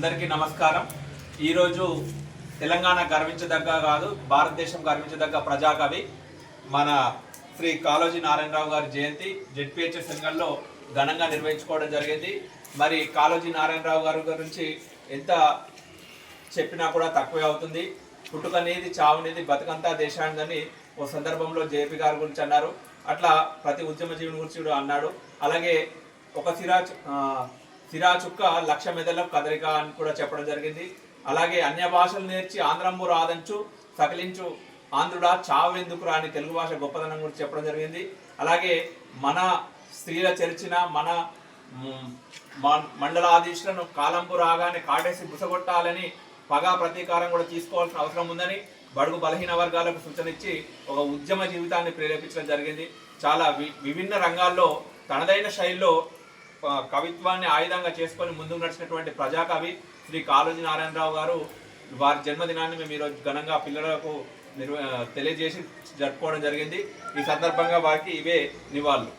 అందరికీ నమస్కారం. ఈరోజు తెలంగాణ గర్వించదగ్గ కాదు భారతదేశం గర్వించదగ్గ ప్రజాకవి మన శ్రీ కాళోజీ నారాయణరావు గారి జయంతి జెడ్పిహెచ్ఎస్ సంఘంలో ఘనంగా నిర్వహించుకోవడం జరిగింది. మరి కాళోజీ నారాయణరావు గారి గురించి ఎంత చెప్పినా కూడా తక్కువే అవుతుంది. పుట్టుకనేది చావునేది బతుకంతా దేశానిదని ఓ సందర్భంలో జేపీ గారి గురించి అన్నారు. అట్లా ప్రతి ఉద్యమ జీవుని గురించి కూడా అన్నాడు. అలాగే ఒక సిరా సిరాచుక్క లక్ష మెదల కదలిక అని కూడా చెప్పడం జరిగింది. అలాగే అన్య భాషలు నేర్చి ఆంధ్రమ్ము రాదంచు సకలించు ఆంధ్రుడా చావెందుకురా అని తెలుగు భాష గొప్పదనం గురించి చెప్పడం జరిగింది. అలాగే మన స్త్రీల చర్చిన మన మ- మండలాధీశులను కాలంపు రాగానే కాటేసి బుసగొట్టాలని పగా ప్రతీకారం కూడా తీసుకోవాల్సిన అవసరం ఉందని బడుగు బలహీన వర్గాలకు సూచన ఇచ్చి ఒక ఉద్యమ జీవితాన్ని ప్రేరేపించడం జరిగింది. చాలా వి- విభిన్న రంగాల్లో తనదైన శైలిలో కవిత్వాన్ని ఆయుధంగా చేసుకొని ముందుకు నడిచినటువంటి ప్రజాకవి శ్రీ కాళోజీ నారాయణరావు గారు వారి జన్మదినాన్ని మేము ఈరోజు ఘనంగా పిల్లలకు నిర్వ తెలియజేసి జరుపుకోవడం జరిగింది. ఈ సందర్భంగా వారికి ఇవే నివాళులు.